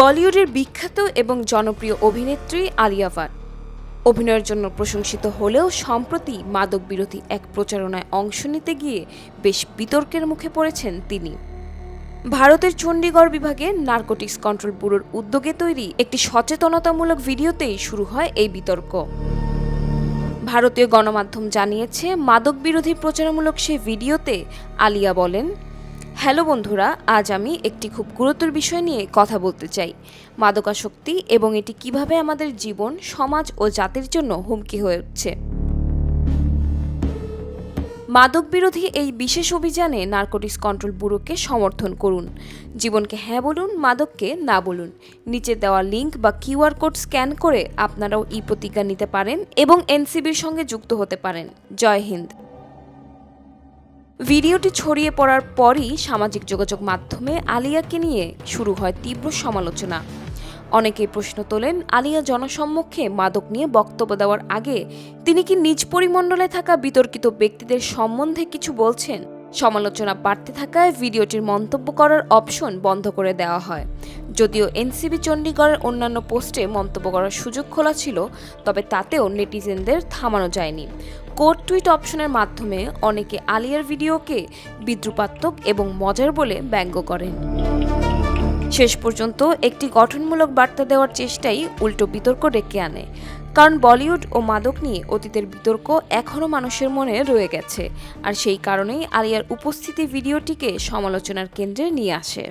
বলিউডের বিখ্যাত এবং জনপ্রিয় অভিনেত্রী আলিয়া ভাট। অভিনয়ের জন্য প্রশংসিত হলেও সম্প্রতি মাদক বিরোধী এক প্রচারণায় অংশ নিতে গিয়ে বেশ বিতর্কের মুখে পড়েছেন তিনি। ভারতের চণ্ডীগড় বিভাগে নার্কোটিক্স কন্ট্রোল ব্যুরোর উদ্যোগে তৈরি একটি সচেতনতামূলক ভিডিওতেই শুরু হয় এই বিতর্ক। ভারতীয় গণমাধ্যম জানিয়েছে মাদক বিরোধী প্রচারমূলক সে ভিডিওতে আলিয়া বলেন হ্যালো বন্ধুরা, আজ আমি একটি খুব গুরুতর বিষয় নিয়ে কথা বলতে চাই। মাদকাসক্তি এবং এটি কীভাবে আমাদের জীবন, সমাজ ও জাতির জন্য হুমকি হয়ে উঠছে মাদক বিরোধী এই বিশেষ অভিযানে নার্কোটিক্স কন্ট্রোল ব্যুরোকে সমর্থন করুন। জীবনকে হ্যাঁ বলুন, মাদককে না বলুন। নিচে দেওয়া লিংক বা কিউআর কোড স্ক্যান করে আপনারাও ই প্রতিজ্ঞা নিতে পারেন এবং এনসিবির সঙ্গে যুক্ত হতে পারেন। জয় হিন্দ। ভিডিওটি ছড়িয়ে পড়ার পরই সামাজিক যোগাযোগ মাধ্যমে আলিয়াকে নিয়ে শুরু হয় তীব্র সমালোচনা। অনেকেই প্রশ্ন তোলেন, আলিয়া জনসম্মুখে মাদক নিয়ে বক্তব্য দেওয়ার আগে তিনি কি নিজ পরিমণ্ডলে থাকা বিতর্কিত ব্যক্তিদের সম্বন্ধে কিছু বলছেন? সমালোচনা বাড়তে থাকায় ভিডিওটির মন্তব্য করার অপশন বন্ধ করে দেওয়া হয়। যদিও এনসিবি চণ্ডীগড়ের অন্যান্য পোস্টে মন্তব্য করার সুযোগ খোলা ছিল, তবে তাতেও নেটিজেনদের থামানো যায়নি। কোড টুইট অপশনের মাধ্যমে অনেকে আলিয়ার ভিডিওকে বিদ্রুপাত্মক এবং মজার বলে ব্যঙ্গ করেন। শেষ পর্যন্ত একটি গঠনমূলক বার্তা দেওয়ার চেষ্টাই উল্টো বিতর্ক ডেকে আনে। কারণ বলিউড ও মাদক নিয়ে অতীতের বিতর্ক এখনও মানুষের মনে রয়ে গেছে। আর সেই কারণেই আলিয়ার উপস্থিতি ভিডিওটিকে সমালোচনার কেন্দ্রে নিয়ে আসে।